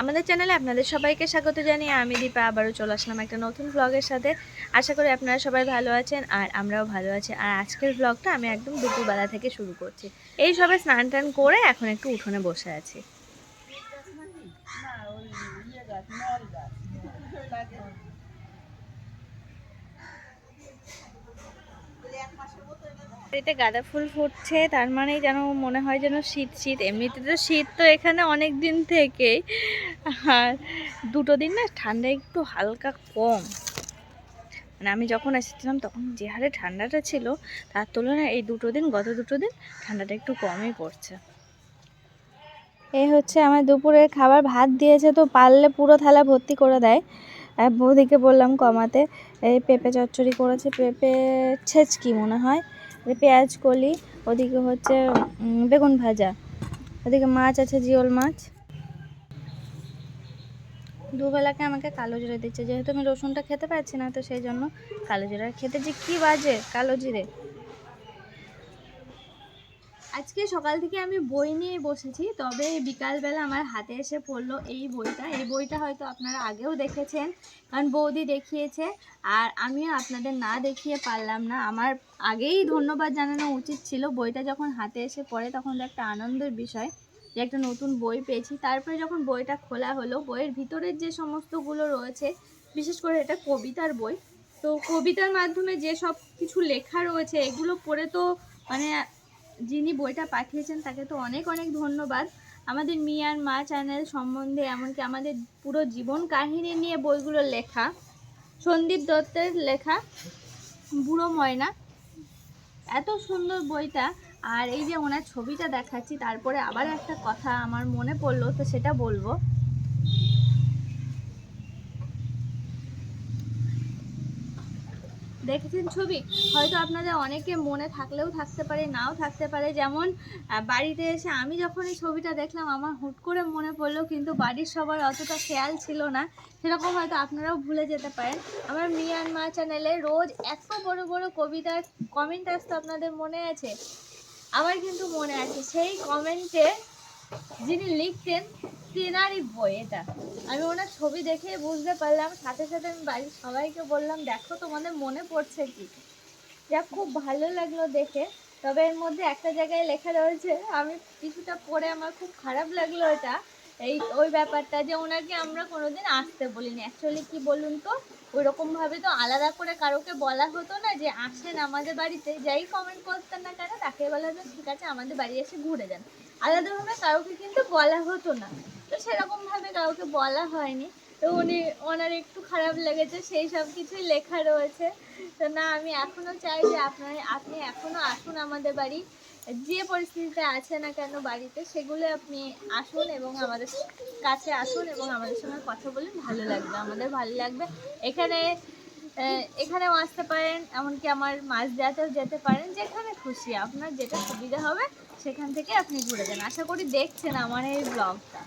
আমাদের চ্যানেলে আপনাদের সবাইকে স্বাগত জানিয়ে আমি দীপা আবারও চলে আসলাম একটা নতুন ব্লগের সাথে। আশা করি আপনারা সবাই ভালো আছেন আর আমরাও ভালো আছি। আর আজকের ব্লগটা আমি একদম দুপুরবেলা থেকে শুরু করছি। এই সবে স্নান টান করে এখন একটু উঠোনে বসে আছি। বাড়িতে গাঁদা ফুল ফুটছে, তার মানেই যেন মনে হয় যেন শীত শীত। এমনিতে তো শীত তো এখানে অনেক দিন থেকেই। আর দুটো দিন না ঠান্ডা একটু হালকা কম। মানে আমি যখন এসেছিলাম তখন যে হারে ঠান্ডাটা ছিল, তার তুলনায় এই দুটো দিন, গত দুটো দিন ঠান্ডাটা একটু কমই পড়ছে। এই হচ্ছে আমার দুপুরের খাবার। ভাত দিয়েছে তো, পারলে পুরো থালা ভর্তি করে দেয়। বৌদিকে বললাম কমাতে, এই পেঁপে চচ্চড়ি করেছে, পেঁপে ছেচকি মনে হয় পেঁয়াজ কলি, ওদিকে হচ্ছে বেগুন ভাজা, ওদিকে মাছ আছে, জিওল মাছ। দুবেলাকে আমাকে কালো জিরে দিচ্ছে, যেহেতু আমি রসুনটা খেতে পারছি না, তো সেই জন্য কালো জিরে। খেতে যে কি বাজে, কালো জিরে। আজকে সকাল থেকে আমি বই নিয়ে বসেছি, তবে বিকালবেলা আমার হাতে এসে পড়ল এই বইটা। এই বইটা হয়তো আপনারা আগেও দেখেছেন, কারণ বৌদি দেখিয়েছে, আর আমিও আপনাদের না দেখিয়ে পারলাম না। আমার আগেই ধন্যবাদ জানানো উচিত ছিল। বইটা যখন হাতে এসে পড়ে, তখন তো একটা আনন্দের বিষয় যে একটা নতুন বই পেয়েছি। তারপরে যখন বইটা খোলা হলো, বইয়ের ভিতরের যে সমস্তগুলো রয়েছে, বিশেষ করে এটা কবিতার বই, তো কবিতার মাধ্যমে যে সব কিছু লেখা রয়েছে, এগুলো পড়ে তো মানে যিনি বইটা পাঠিয়েছেন, তাকে তো অনেক অনেক ধন্যবাদ। আমাদের মিয়ান মা চ্যানেল সম্বন্ধে, এমনকি আমাদের পুরো জীবন কাহিনী নিয়ে বইগুলো লেখা। সন্দীপ দত্তের লেখা, বুড়ো ময়না। এত সুন্দর বইটা। আর এই যে ওনার ছবিটা দেখাচ্ছি, তারপরে আবার একটা কথা আমার মনে পড়ল, তো সেটা বলব। দেখেছেন ছবি? হয়তো আপনাদের অনেকে মনে থাকলেও থাকতে পারে, নাও থাকতে পারে। যেমন বাড়িতে এসে আমি যখন এই ছবিটা দেখলাম, আমার হুট করে মনে পড়ল কিন্তু বাড়ির সবার অতটা খেয়াল ছিল না। সেরকম হয়তো আপনারাও ভুলে যেতে পারেন। আমার মিয়ান মা চ্যানেলে রোজ এত বড় বড় কবিতার কমেন্ট আসতো আপনাদের মনে আছে? আমার কিন্তু মনে আছে, সেই কমেন্টে যিনি লিখতেন, তেনারই বই এটা। আমি ওনার ছবি দেখে বুঝতে পারলাম, সাথে সাথে আমি বাড়ির সবাইকে বললাম, দেখো তোমাদের মনে পড়ছে কি? যা খুব ভালো লাগল দেখে। তবে এর মধ্যে একটা জায়গায় লেখা রয়েছে, আমি কিছুটা পড়ে আমার খুব খারাপ লাগল এটা। এই ওই ব্যাপারটা যে ওনাকে আমরা কোনোদিন আসতে বলিনি। অ্যাকচুয়ালি কি বলুন তো ওই ভাবে তো আলাদা করে কারোকে বলা হতো না যে আসেন আমাদের বাড়িতে। যাই কমেন্ট করতেন না কেন, তাকে বলা হতো, ঠিক আছে, আমাদের বাড়ি এসে ঘুরে যান। আলাদাভাবে কাউকে কিন্তু বলা হতো না। তো সেরকমভাবে কাউকে বলা হয়নি। তো উনি, ওনার একটু খারাপ লেগেছে, সেই সব কিছুই লেখা রয়েছে। তো না, আমি এখনও চাই যে আপনার, আপনি এখনও আসুন আমাদের বাড়ি। যে পরিস্থিতিতে আছে না কেন বাড়িতে, সেগুলো আপনি আসুন এবং আমাদের কাছে আসুন এবং আমাদের সঙ্গে কথা বলুন। ভালো লাগবে, আমাদের ভালো লাগবে। এখানে এখানেও আসতে পারেন, এমনকি আমার মাছ দেওয়াতেও যেতে পারেন, যেখানে খুশি। আপনার যেটা সুবিধা হবে সেখান থেকে আপনি ঘুরে যান। আশা করি দেখছেন আমার এই ব্লগটা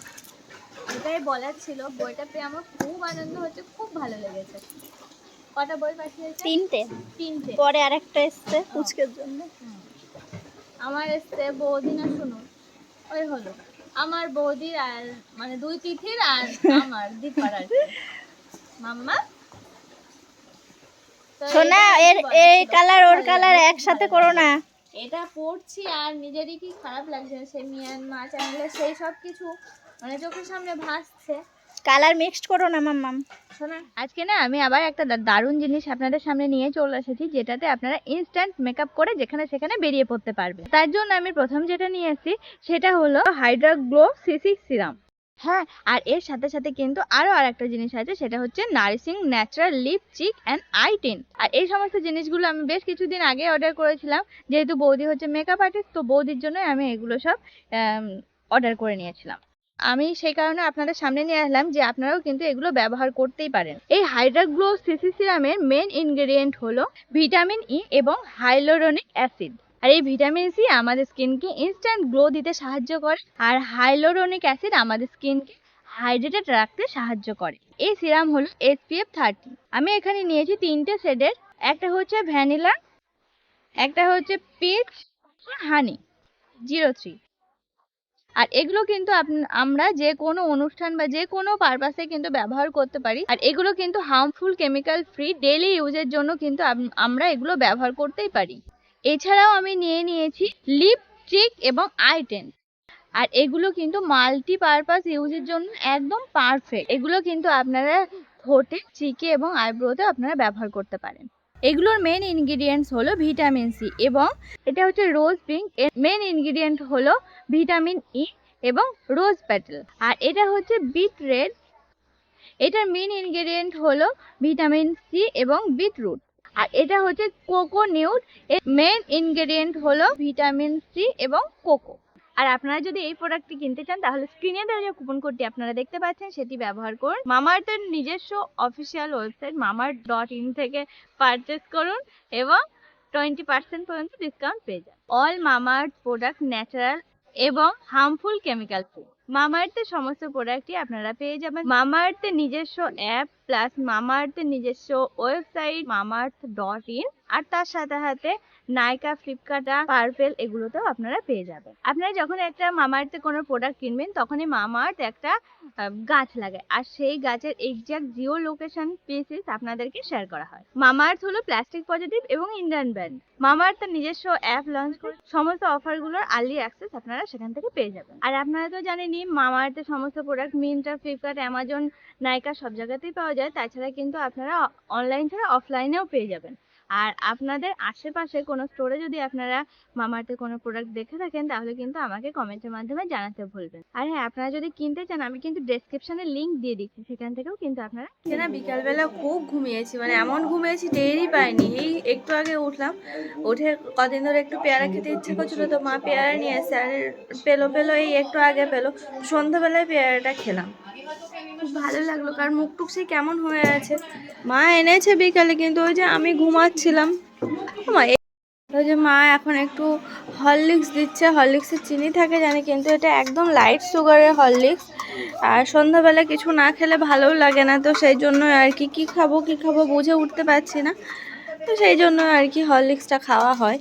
এটাই বলার ছিল। বইটা পেয়ে আমার খুব আনন্দ হচ্ছে খুব ভালো লেগেছে। কটা বই পাঠিয়েছে তিনটে। তিনটে। পরে আরেকটা এসছে পুচকের জন্য। আমার এসছে বৌদি না শুনুন ওই হলো। আমার বৌদির আর মানে দুই তিথির আর আমার দীপার আর মাম্মা? সোনা এর এই কালার ওর কালার একসাথে করো না। এটা পড়ছি আর নিজেরই কি খারাপ লাগছে সেই মিয়ান মা চ্যানেলে সেই সব কিছু মানে চোখের সামনে ভাসছে। কালার মিক্সড করো না মাম্মাম শোনা। আজকে না আমি আবার একটা দারুণ জিনিস আপনাদের সামনে নিয়ে চলে এসেছি যেটাতে আপনারা ইনস্ট্যান্ট মেকআপ করে যেখানে সেখানে বেরিয়ে পড়তে পারবে তার জন্য আমি প্রথম যেটা নিয়ে এসেছি সেটা হলো হাইড্রা গ্লো সিসি সিরাম হ্যাঁ আর এর সাথে সাথে কিন্তু আরও আর একটা জিনিস আছে, সেটা হচ্ছে nourishing natural lip cheek and eye tint. আর এই সমস্ত জিনিসগুলো আমি বেশ কিছুদিন আগে অর্ডার করেছিলাম, যেহেতু বৌদি হচ্ছে মেকআপ আর্টিস্ট তো বৌদির জন্যই আমি এগুলো সব অর্ডার করে নিয়েছিলাম। আমি সেই কারণে আপনাদের সামনে নিয়ে আসলাম যে আপনারাও কিন্তু এগুলো ব্যবহার করতেই পারেন। এই হাইড্রা গ্লো সিসি সিরামের মেন ইনগ্রেডিয়েন্ট হলো ভিটামিন ই এবং হাইলোরনিক অ্যাসিড আর এই ভিটামিন সি আমাদের স্কিনকে ইনস্ট্যান্ট গ্লো দিতে সাহায্য করে, আর হাইলোরনিক অ্যাসিড আমাদের স্কিনকে হাইড্রেটেড রাখতে সাহায্য করে। এই সিরাম হলো এসপিএফ থার্টি আমি এখানে নিয়েছি তিনটে শেডের একটা হচ্ছে ভ্যানিলা একটা হচ্ছে পিচ হানি জিরো থ্রি আর এগুলো কিন্তু আমরা যে কোনো অনুষ্ঠান বা যে কোনো পারপাসে কিন্তু ব্যবহার করতে পারি, আর এগুলো কিন্তু হার্মফুল কেমিক্যাল ফ্রি ডেলি ইউজের জন্য কিন্তু আমরা এগুলো ব্যবহার করতেই পারি। এছাড়াও আমি নিয়ে নিয়েছি লিপ লিপস্টিক এবং আই টেন্ট আর এগুলো কিন্তু মাল্টি পারপাস ইউজের জন্য একদম পারফেক্ট এগুলো কিন্তু আপনারা ঠোঁটে চিকে এবং আইব্রোতে আপনারা ব্যবহার করতে পারেন। এগুলোর মেন ইনগ্রিডিয়েন্টস হলো ভিটামিন সি এবং এটা হচ্ছে রোজ পিঙ্ক এর মেন ইনগ্রিডিয়েন্ট হলো ভিটামিন ই এবং রোজ প্যাটেল আর এটা হচ্ছে বিট রেড এটার মেন ইনগ্রিডিয়েন্ট হলো ভিটামিন সি এবং বিটরুট আর এটা হচ্ছে কোকো নিউট এর মেন ইনগ্রেডিয়েন্ট হলো ভিটামিন সি এবং কোকো। আর আপনারা যদি এই প্রোডাক্টটি কিনতে চান, তাহলে স্ক্রিনে দেওয়া যে কুপন কোডটি আপনারা দেখতে পাচ্ছেন, সেটি ব্যবহার করুন। মামাআর্থের নিজস্ব official website Mamaearth dot in থেকে পারচেস করুন এবং টোয়েন্টি পার্সেন্ট পর্যন্ত ডিসকাউন্ট পেয়ে যান। অল মামাআর্থ প্রোডাক্ট ন্যাচারাল এবং হার্মফুল কেমিক্যাল ফ্রি মামাআর্থের সমস্ত প্রোডাক্টই আপনারা পেয়ে যাবেন। মামাআর্থের নিজস্ব অ্যাপ প্লাস মামাআর্থের নিজস্ব ওয়েবসাইট মামাআর্থ ডট ইন আর তার সাথে সাথে নাইকা ফ্লিপকার্ট পার্পেল এগুলোতেও আপনারা পেয়ে যাবেন। আপনারা যখন একটা মামাআর্থে কোনো প্রোডাক্ট কিনবেন, তখনই মামাআর্থ একটা গাছ লাগে আর সেই গাছের এক্সাক্ট জিও লোকেশন পিসিস আপনাদেরকে শেয়ার করা হয়। মামাআর্থ হলো প্লাস্টিক পজিটিভ এবং ইন্ডিয়ান ব্র্যান্ড মামাআর্থ তার নিজস্ব অ্যাপ লঞ্চ করে সমস্ত অফারগুলোর আর্লি অ্যাক্সেস আপনারা সেখান থেকে পেয়ে যাবেন। আর আপনারা তো জানেনই মামাআর্থের সমস্ত প্রোডাক্ট মিন্ত্রা ফ্লিপকার্ট অ্যামাজন নাইকা সব জায়গাতেই পাওয়া যায়। তাছাড়া কিন্তু আপনারা অনলাইন ছাড়া অফলাইনেও পেয়ে যাবেন। আর আপনাদের আশেপাশে কোনো স্টোরে যদি আপনারা মামাআর্থের কোনো প্রোডাক্ট দেখে থাকেন তাহলে কিন্তু আমাকে কমেন্টের মাধ্যমে জানাতে ভুলবেন। আর হ্যাঁ আপনারা যদি কিনতে চান আমি কিন্তু ডেসক্রিপশনে লিঙ্ক দিয়ে দিচ্ছি সেখান থেকেও কিন্তু আপনারা না বিকালবেলা খুব ঘুমিয়েছি মানে এমন ঘুমিয়েছি টেরই পাইনি। এই একটু আগে উঠলাম উঠে কদিন ধরে একটু পেয়ারা খেতে ইচ্ছে করছিল তো মা পেয়ারা নিয়ে এসে আর পেল পেল এই একটু আগে পেল সন্ধ্যাবেলায় পেয়ারাটা খেলাম। খুব ভালো লাগল কারণ মুখ টুক সেই কেমন হয়ে আছে। মা এনেছে বিকালে কিন্তু ওই যে আমি ঘুমাচ্ছিলাম। মা ওই যে মা এখন একটু হরলিক্স দিচ্ছে হরলিক্সের চিনি থাকে জানি কিন্তু এটা একদম লাইট সুগারের হরলিক্স। আর সন্ধ্যাবেলা কিছু না খেলে ভালোও লাগে না তো সেই জন্য আর কি কী খাব কী খাব বুঝে উঠতে পারছি না। তো সেই জন্য আর কি হরলিক্সটা খাওয়া হয়।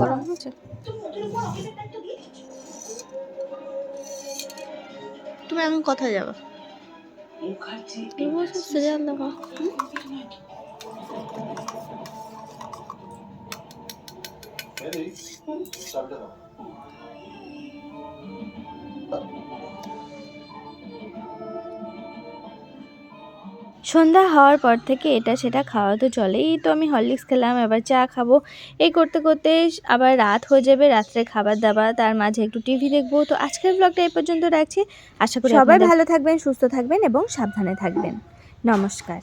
গরম হচ্ছে তুমি এখন কোথায় যাবা? সিরিয়াল দেখো সন্ধ্যা হওয়ার পর থেকে এটা সেটা খাওয়া তো চলেই। তো আমি হরলিক্স খেলাম এবার চা খাব। এই করতে করতে আবার রাত হয়ে যাবে রাত্রে খাবার দাবার তার মাঝে একটু টিভি দেখব। তো আজকের ব্লগটা এই পর্যন্ত রাখছি। আশা করি সবাই ভালো থাকবেন সুস্থ থাকবেন এবং সাবধানে থাকবেন। নমস্কার।